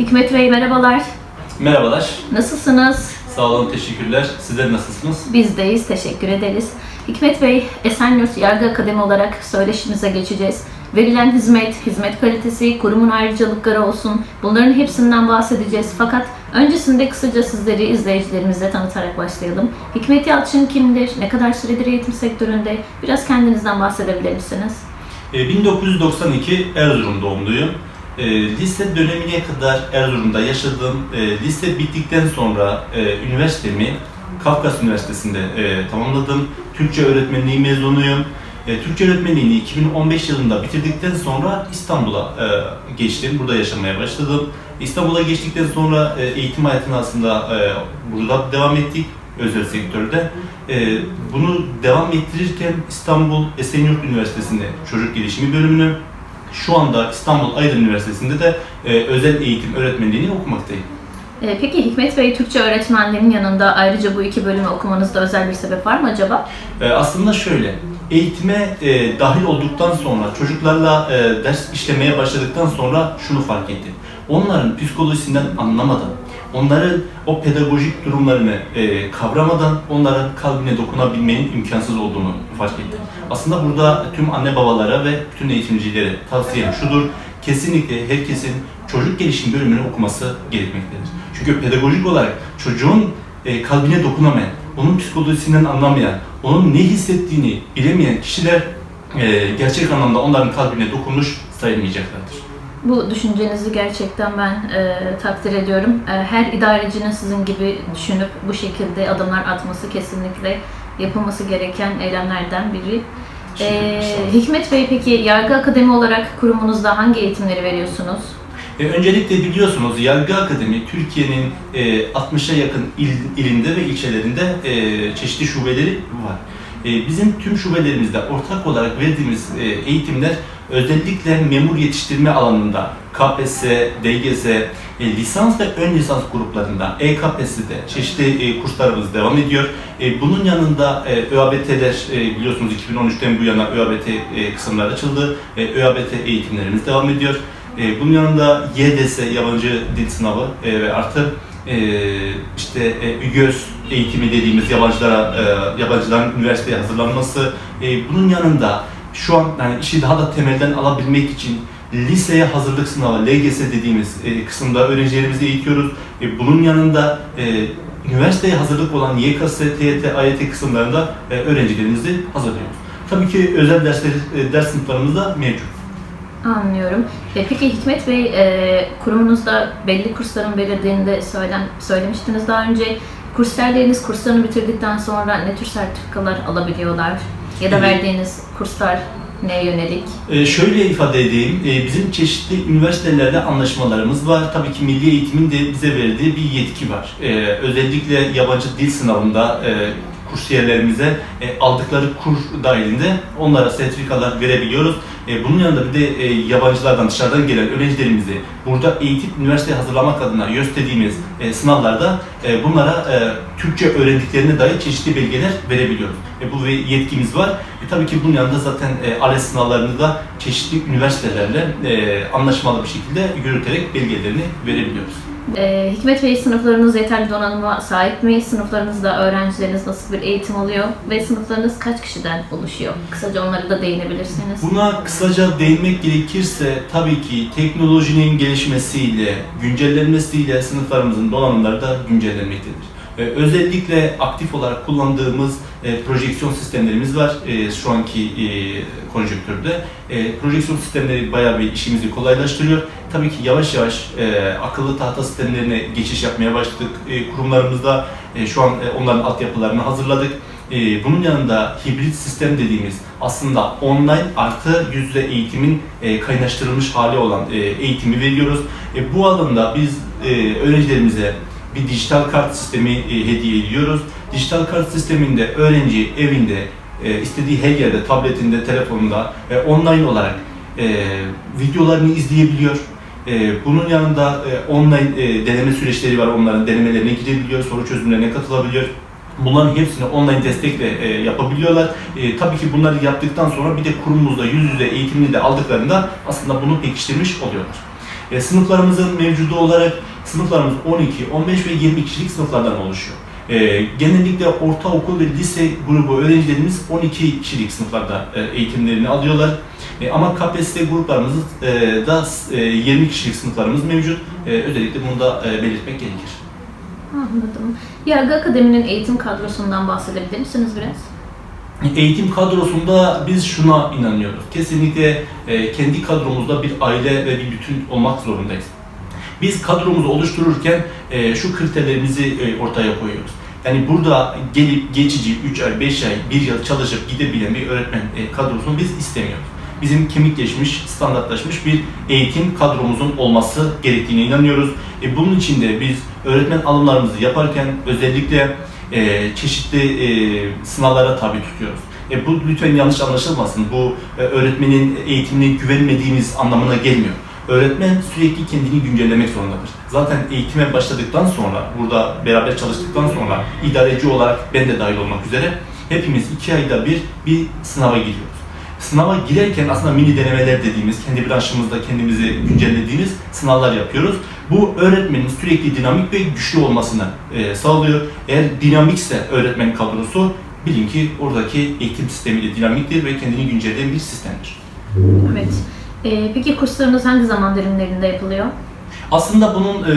Hikmet Bey merhabalar. Merhabalar. Nasılsınız? Sağ olun, teşekkürler. Sizler nasılsınız? Bizdeyiz. Teşekkür ederiz. Hikmet Bey, Esenyurt Yargı Akademi olarak söyleşimize geçeceğiz. Verilen hizmet, hizmet kalitesi, kurumun ayrıcalıkları olsun bunların hepsinden bahsedeceğiz. Fakat öncesinde kısaca sizleri izleyicilerimize tanıtarak başlayalım. Hikmet Yalçın kimdir? Ne kadar süredir eğitim sektöründe? Biraz kendinizden bahsedebilir misiniz? Ee, 1992 Erzurum doğumluyum. Ee, Lise dönemine kadar Erzurum'da yaşadım. Ee, Lise bittikten sonra e, üniversitemi Kafkas Üniversitesi'nde e, tamamladım. Türkçe öğretmenliği mezunuyum. E, Türkçe öğretmenliğini 2015 yılında bitirdikten sonra İstanbul'a e, geçtim. Burada yaşamaya başladım. İstanbul'a geçtikten sonra e, eğitim hayatına aslında e, burada devam ettik özel sektörde. E, bunu devam ettirirken İstanbul Esenyurt Üniversitesi'nde çocuk gelişimi bölümünü, şu anda İstanbul Aydın Üniversitesi'nde de e, özel eğitim öğretmenliğini okumaktayım. Ee, Peki Hikmet Bey, Türkçe öğretmenliğinin yanında ayrıca bu iki bölümü okumanızda özel bir sebep var mı acaba? E, aslında şöyle, eğitime e, dahil olduktan sonra, çocuklarla e, ders işlemeye başladıktan sonra şunu fark ettim. Onların psikolojisinden anlamadan, onların o pedagojik durumlarını e, kavramadan onların kalbine dokunabilmenin imkansız olduğunu fark ettim. Aslında burada tüm anne babalara ve bütün eğitimcilere tavsiyem şudur, kesinlikle herkesin çocuk gelişim bölümünü okuması gerekmektedir. Çünkü pedagojik olarak çocuğun e, kalbine dokunamayan, onun psikolojisinden anlamayan, onun ne hissettiğini bilemeyen kişiler e, gerçek anlamda onların kalbine dokunmuş sayılmayacaklardır. Bu düşüncenizi gerçekten ben e, takdir ediyorum. E, her idarecinin sizin gibi düşünüp bu şekilde adımlar atması kesinlikle yapılması gereken eylemlerden biri. E, Hikmet Bey peki Yargı Akademi olarak kurumunuzda hangi eğitimleri veriyorsunuz? E, öncelikle biliyorsunuz Yargı Akademi Türkiye'nin e, 60'a yakın il, ilinde ve ilçelerinde e, çeşitli şubeleri var. E, bizim tüm şubelerimizde ortak olarak verdiğimiz e, eğitimler özellikle memur yetiştirme alanında KPSS, DGS, e, lisans ve ön lisans gruplarında EKPS'de çeşitli e, kurslarımız devam ediyor. E, bunun yanında e, ÖABT'ler e, biliyorsunuz 2013'ten bu yana ÖABT e, kısımlar açıldı. E, ÖABT eğitimlerimiz devam ediyor. E, bunun yanında YDS yabancı dil sınavı e, ve artı e, işte e, ÜGÖS eğitimi dediğimiz yabancılara e, yabancıların üniversiteye hazırlanması. E, bunun yanında şu an yani işi daha da temelden alabilmek için liseye hazırlık sınavı LGS dediğimiz e, kısımda öğrencilerimizi eğitiyoruz. E, bunun yanında e, üniversiteye hazırlık olan YKS, TYT, AYT kısımlarında e, öğrencilerimizi hazırlıyoruz. Tabii ki özel dersler, e, ders sınıflarımız da mevcut. Anlıyorum. E, peki Hikmet Bey, e, kurumunuzda belli kursların verildiğini de söylen, söylemiştiniz daha önce. Kursiyerleriniz kurslarını bitirdikten sonra ne tür sertifikalar alabiliyorlar? Ya da Evet. verdiğiniz kurslar neye yönelik? Ee, şöyle ifade edeyim, ee, bizim çeşitli üniversitelerle anlaşmalarımız var. Tabii ki Milli Eğitim'in de bize verdiği bir yetki var. Ee, özellikle yabancı dil sınavında e, kursiyerlerimize e, aldıkları kur dahilinde onlara sertifikalar verebiliyoruz. E, bunun yanında bir de e, yabancılardan, dışarıdan gelen öğrencilerimizi burada eğitip üniversiteye hazırlamak adına gösterdiğimiz e, sınavlarda e, bunlara e, Türkçe öğrendiklerine dair çeşitli belgeler verebiliyoruz. E, bu ve yetkimiz var. E, tabii ki bunun yanında zaten e, ALES sınavlarını da çeşitli üniversitelerle e, anlaşmalı bir şekilde yürüterek belgelerini verebiliyoruz. E, Hikmet Bey sınıflarınız yeterli donanıma sahip mi? Sınıflarınızda öğrencileriniz nasıl bir eğitim alıyor? Ve sınıflarınız kaç kişiden oluşuyor? Kısaca onları da değinebilirsiniz. Buna kısaca değinmek gerekirse tabii ki teknolojinin gelişmesiyle, güncellenmesiyle sınıflarımızın donanımları da güncellenmektedir. Ee, özellikle aktif olarak kullandığımız e, projeksiyon sistemlerimiz var e, şu anki e, konjonktürde. E, projeksiyon sistemleri bayağı bir işimizi kolaylaştırıyor. Tabii ki yavaş yavaş e, akıllı tahta sistemlerine geçiş yapmaya başladık. Kurumlarımızda şu an e, onların altyapılarını hazırladık. Bunun yanında hibrit sistem dediğimiz aslında online artı yüz yüze eğitimin kaynaştırılmış hali olan eğitimi veriyoruz. Bu alanda biz öğrencilerimize bir dijital kart sistemi e, hediye ediyoruz. Dijital kart sisteminde öğrenci evinde e, istediği her yerde, tabletinde, telefonunda e, online olarak e, videolarını izleyebiliyor. E, bunun yanında e, online e, deneme süreçleri var. Onların denemelerine girebiliyor, soru çözümlerine katılabiliyor. Bunların hepsini online destekle e, yapabiliyorlar. E, tabii ki bunları yaptıktan sonra bir de kurumumuzda yüz yüze eğitimini de aldıklarında aslında bunu pekiştirmiş oluyorlar. E, sınıflarımızın mevcudu olarak sınıflarımız 12, 15 ve 20 kişilik sınıflardan oluşuyor. E, genellikle ortaokul ve lise grubu öğrencilerimiz 12 kişilik sınıflarda e, eğitimlerini alıyorlar. E, ama KPSS gruplarımız e, da e, 20 kişilik sınıflarımız mevcut. E, özellikle bunu da e, belirtmek gerekir. Anladım. Yargı Akademi'nin eğitim kadrosundan bahsedebilir misiniz biraz? Eğitim kadrosunda biz şuna inanıyoruz. Kesinlikle e, kendi kadromuzda bir aile ve bir bütün olmak zorundayız. Biz kadromuzu oluştururken e, şu kriterlerimizi e, ortaya koyuyoruz. Yani burada gelip geçici 3 ay, 5 ay, 1 yıl çalışıp gidebilen bir öğretmen kadrosunu biz istemiyoruz. Bizim kemikleşmiş, standartlaşmış bir eğitim kadromuzun olması gerektiğine inanıyoruz. Bunun için de biz öğretmen alımlarımızı yaparken özellikle e, çeşitli e, sınavlara tabi tutuyoruz. E, bu lütfen yanlış anlaşılmasın. Bu e, öğretmenin eğitimine güvenmediğimiz anlamına gelmiyor. Öğretmen sürekli kendini güncellemek zorundadır. Zaten eğitime başladıktan sonra, burada beraber çalıştıktan sonra idareci olarak ben de dahil olmak üzere hepimiz iki ayda bir bir sınava giriyoruz. Sınava girerken aslında mini denemeler dediğimiz, kendi branşımızda kendimizi güncellediğimiz sınavlar yapıyoruz. Bu öğretmenin sürekli dinamik ve güçlü olmasını e, sağlıyor. Eğer dinamikse öğretmen kadrosu, bilin ki oradaki eğitim sistemi de dinamiktir ve kendini güncelleyen bir sistemdir. Evet. Ee, peki kurslarınız hangi zaman dilimlerinde yapılıyor? Aslında bunun e,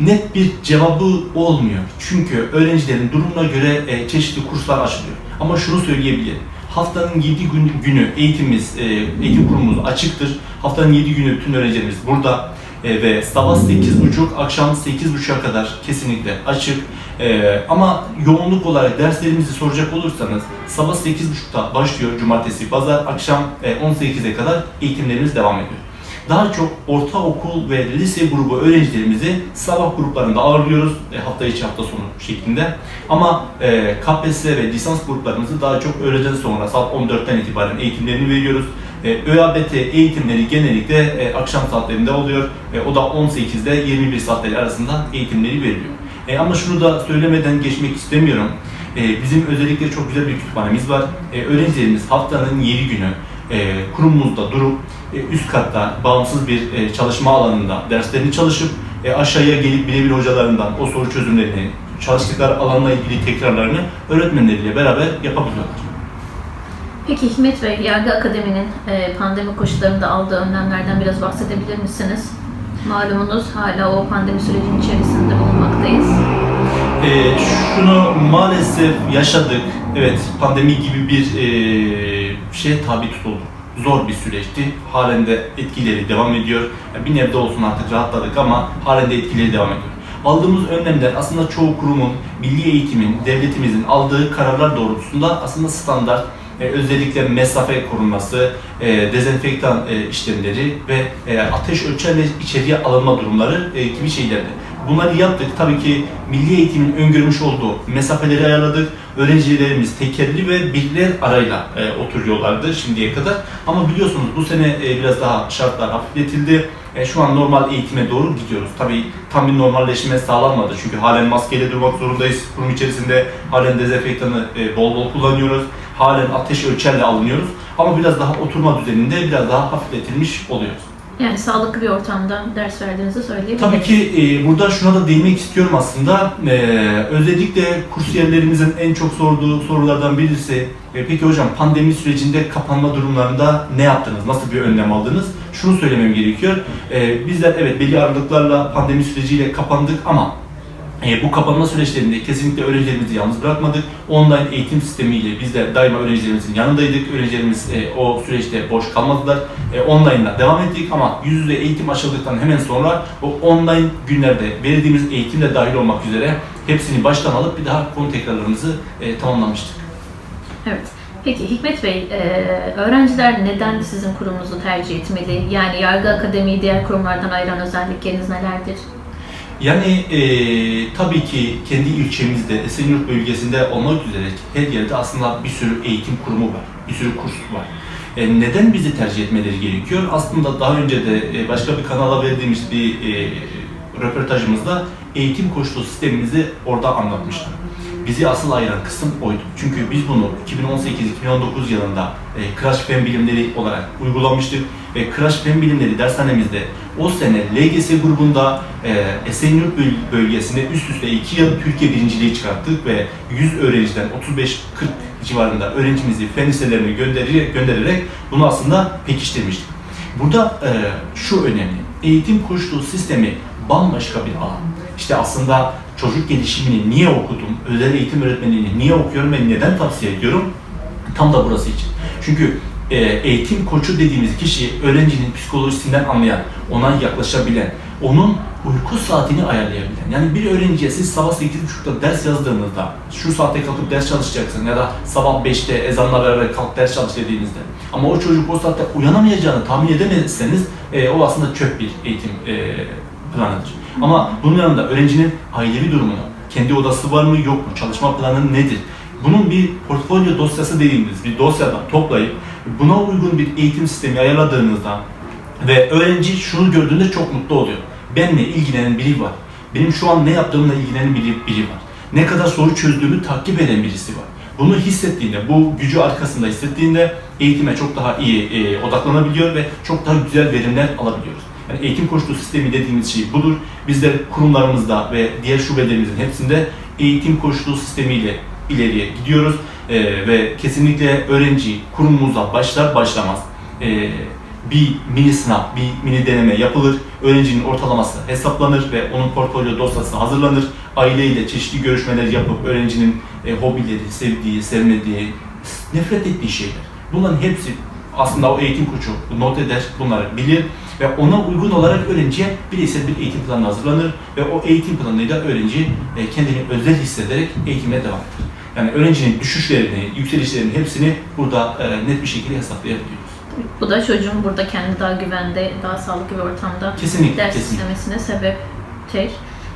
net bir cevabı olmuyor. Çünkü öğrencilerin durumuna göre e, çeşitli kurslar açılıyor. Ama şunu söyleyebilirim. Haftanın 7 gün, günü eğitimimiz, e, eğitim kurumumuz açıktır. Haftanın 7 günü bütün öğrencilerimiz burada e, ve sabah 8.30, akşam 8.30'a kadar kesinlikle açık. E, ama yoğunluk olarak derslerimizi soracak olursanız sabah 8.30'da başlıyor cumartesi, pazar, akşam e, 18'e kadar eğitimlerimiz devam ediyor. Daha çok ortaokul ve lise grubu öğrencilerimizi sabah gruplarında ağırlıyoruz e, hafta içi hafta sonu şeklinde. Ama e, KPSS ve lisans gruplarımızı daha çok öğleden sonra saat 14'ten itibaren eğitimlerini veriyoruz. E, ÖABT eğitimleri genellikle e, akşam saatlerinde oluyor. E, o da 18'de 21 saatleri arasında eğitimleri veriliyor. E, ama şunu da söylemeden geçmek istemiyorum. E, bizim özellikle çok güzel bir kütüphanemiz var. E, öğrencilerimiz haftanın 7 günü e, kurumumuzda durup e, üst katta bağımsız bir e, çalışma alanında derslerini çalışıp aşağıya gelip birebir hocalarından o soru çözümlerini, çalıştıkları alanla ilgili tekrarlarını öğretmenleriyle beraber yapabiliyorlar. Peki Hikmet Bey, Yargı Akademi'nin pandemi koşullarında aldığı önlemlerden biraz bahsedebilir misiniz? Malumunuz hala o pandemi sürecinin içerisinde bulunmaktayız. E, şunu maalesef yaşadık. Evet, pandemi gibi bir e, şeye tabi tutulduk. Zor bir süreçti. Halen de etkileri devam ediyor. Yani bir nebze olsun artık rahatladık ama halen de etkileri devam ediyor. Aldığımız önlemler aslında çoğu kurumun, milli eğitimin, devletimizin aldığı kararlar doğrultusunda aslında standart e, özellikle mesafe korunması, e, dezenfektan e, işlemleri ve e, ateş ölçerle içeriye alınma durumları e, gibi şeylerdi. Bunları yaptık. Tabii ki milli eğitimin öngörmüş olduğu mesafeleri ayarladık. Öğrencilerimiz tekerli ve birler arayla e, oturuyorlardı şimdiye kadar. Ama biliyorsunuz bu sene e, biraz daha şartlar hafifletildi. E, şu an normal eğitime doğru gidiyoruz. Tabii tam bir normalleşme sağlanmadı. Çünkü halen maskeyle durmak zorundayız. Kurum içerisinde halen dezenfektanı e, bol bol kullanıyoruz. Halen ateş ölçerle alınıyoruz. Ama biraz daha oturma düzeninde biraz daha hafifletilmiş oluyoruz. Yani sağlıklı bir ortamda ders verdiğinizi söyleyebiliriz. Tabii ki e, burada şuna da değinmek istiyorum aslında. E, özellikle kursiyerlerimizin en çok sorduğu sorulardan birisi, e, peki hocam pandemi sürecinde kapanma durumlarında ne yaptınız, nasıl bir önlem aldınız? Şunu söylemem gerekiyor. E, bizler evet belli aralıklarla pandemi süreciyle kapandık ama e, bu kapanma süreçlerinde kesinlikle öğrencilerimizi yalnız bırakmadık. Online eğitim sistemiyle biz de daima öğrencilerimizin yanındaydık. Öğrencilerimiz e, o süreçte boş kalmadılar. E, online'la devam ettik ama yüz yüze eğitim açıldıktan hemen sonra o online günlerde verdiğimiz eğitimle dahil olmak üzere hepsini baştan alıp bir daha konu tekrarlarımızı e, tamamlamıştık. Evet. Peki Hikmet Bey, e, öğrenciler neden sizin kurumunuzu tercih etmeli? Yani Yargı Akademi'yi diğer kurumlardan ayıran özellikleriniz nelerdir? Yani e, tabii ki kendi ilçemizde, Esenyurt bölgesinde olmak üzere her yerde aslında bir sürü eğitim kurumu var, bir sürü kurs var. E, neden bizi tercih etmeleri gerekiyor? Aslında daha önce de e, başka bir kanala verdiğimiz bir e, röportajımızda eğitim koçluğu sistemimizi orada anlatmıştım. bizi asıl ayıran kısım oydu. Çünkü biz bunu 2018-2019 yılında e, Crash Fen Bilimleri olarak uygulamıştık ve Crash Fen Bilimleri dershanemizde o sene LGS grubunda e, Esenyurt böl- bölgesinde üst üste 2 yıl Türkiye birinciliği çıkarttık ve 100 öğrenciden 35-40 civarında öğrencimizi fen liselerine göndererek, göndererek bunu aslında pekiştirmiştik. Burada e, şu önemli, eğitim koşulu sistemi bambaşka bir alan. İşte aslında çocuk gelişimini niye okudum, özel eğitim öğretmenliğini niye okuyorum ve neden tavsiye ediyorum? Tam da burası için. Çünkü e, eğitim koçu dediğimiz kişi öğrencinin psikolojisinden anlayan, ona yaklaşabilen, onun uyku saatini ayarlayabilen. Yani bir öğrenciye siz sabah 8.30'da ders yazdığınızda şu saatte kalkıp ders çalışacaksın ya da sabah 5'te ezanla beraber kalk ders çalış dediğinizde ama o çocuk o saatte uyanamayacağını tahmin edemezseniz e, o aslında çöp bir eğitim e, planıdır. Ama bunun yanında öğrencinin ailevi durumunu, kendi odası var mı yok mu, çalışma planı nedir? Bunun bir portfolyo dosyası dediğimiz bir dosyadan toplayıp buna uygun bir eğitim sistemi ayarladığınızda ve öğrenci şunu gördüğünde çok mutlu oluyor. Benimle ilgilenen biri var. Benim şu an ne yaptığımla ilgilenen biri, biri var. Ne kadar soru çözdüğümü takip eden birisi var. Bunu hissettiğinde, bu gücü arkasında hissettiğinde eğitime çok daha iyi e, odaklanabiliyor ve çok daha güzel verimler alabiliyoruz. Yani eğitim koçluğu sistemi dediğimiz şey budur. Bizler kurumlarımızda ve diğer şubelerimizin hepsinde eğitim koçluğu sistemiyle ileriye gidiyoruz E, ve kesinlikle öğrenci kurumumuza başlar başlamaz e, bir mini sınav, bir mini deneme yapılır. Öğrencinin ortalaması hesaplanır ve onun portfolyo dosyası hazırlanır. Aileyle çeşitli görüşmeler yapıp öğrencinin e, hobileri, sevdiği, sevmediği, nefret ettiği şeyler. Bunların hepsi aslında o eğitim koçu not eder, bunları bilir ve ona uygun olarak öğrenciye bireysel bir eğitim planı hazırlanır ve o eğitim planıyla öğrenci e, kendini özel hissederek eğitime devam eder. Yani öğrencinin düşüşlerini, yükselişlerini hepsini burada e, net bir şekilde hesaplayabiliyoruz. Bu da çocuğun burada kendi daha güvende, daha sağlıklı bir ortamda Kesinlikle, ders kesinlikle. işlemesine sebeptir.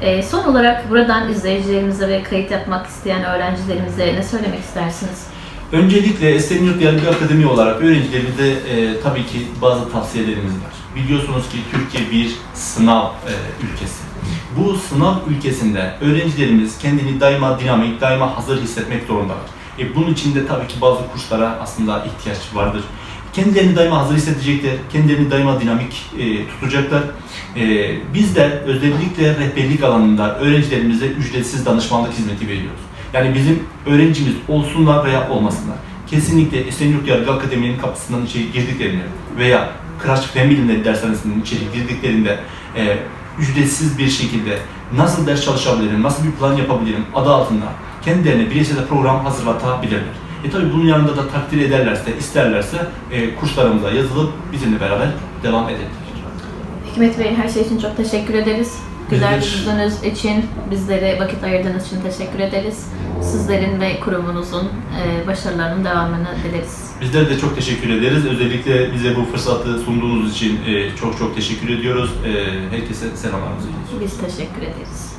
Ee, son olarak buradan izleyicilerimize ve kayıt yapmak isteyen öğrencilerimize ne söylemek istersiniz? Öncelikle Esenyurt Yargı Akademi olarak öğrencilerimize e, tabii ki bazı tavsiyelerimiz var. Biliyorsunuz ki Türkiye bir sınav e, ülkesi. Bu sınav ülkesinde öğrencilerimiz kendini daima dinamik, daima hazır hissetmek zorundalar. E, bunun için de tabii ki bazı kurslara aslında ihtiyaç vardır. Kendilerini daima hazır hissedecekler, kendilerini daima dinamik e, tutacaklar. E, biz de özellikle rehberlik alanında öğrencilerimize ücretsiz danışmanlık hizmeti veriyoruz. Yani bizim öğrencimiz olsunlar veya olmasınlar. Kesinlikle Esenyurt Yargı Akademi'nin kapısından içeri girdiklerinde veya Fen Bilimleri Dershanesi'nin içeri girdiklerinde e, ücretsiz bir şekilde nasıl ders çalışabilirim, nasıl bir plan yapabilirim adı altında kendilerine bireysel program hazırlatabilirler. E tabi bunun yanında da takdir ederlerse, isterlerse e, kurslarımıza yazılıp bizimle beraber devam edebilirler. Hikmet Bey her şey için çok teşekkür ederiz. Güzel yüzünüz için, bizlere vakit ayırdığınız için teşekkür ederiz. Sizlerin ve kurumunuzun e, başarılarının devamını dileriz. Bizler de çok teşekkür ederiz. Özellikle bize bu fırsatı sunduğunuz için e, çok çok teşekkür ediyoruz. E, herkese selamlarımızı iletiyoruz. Biz teşekkür ederiz.